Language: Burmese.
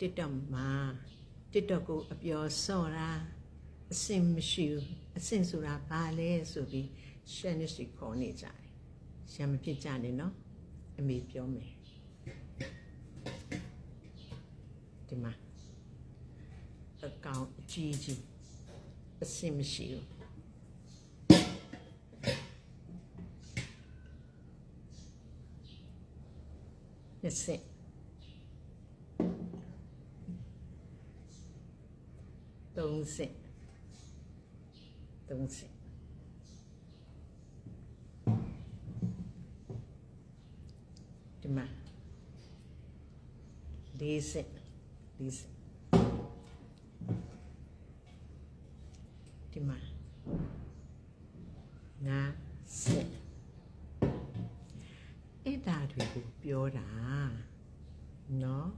TikTok မှာ TikTok ကိုအပျော်စော့တာအစင်မရှိဘူးအစင်ဆိုတာဘာလဲဆိုပြီး Shanice ကိုခေါ်နေကြတယ်ရံမဖြစ်ကြနဲ့နော်အမေပြောမယ်ဒီမှာအကောင်အကြီးကြီးအစင်မရှိဘူးနှစ်ဆင့် သုံးဆင့်သုံးဆင့်ဒီမှာလေးဆင့်လေးဆင့်ဒီမှာငါဆင့်အဲ့ဒါတွေကိုပြောတာနော်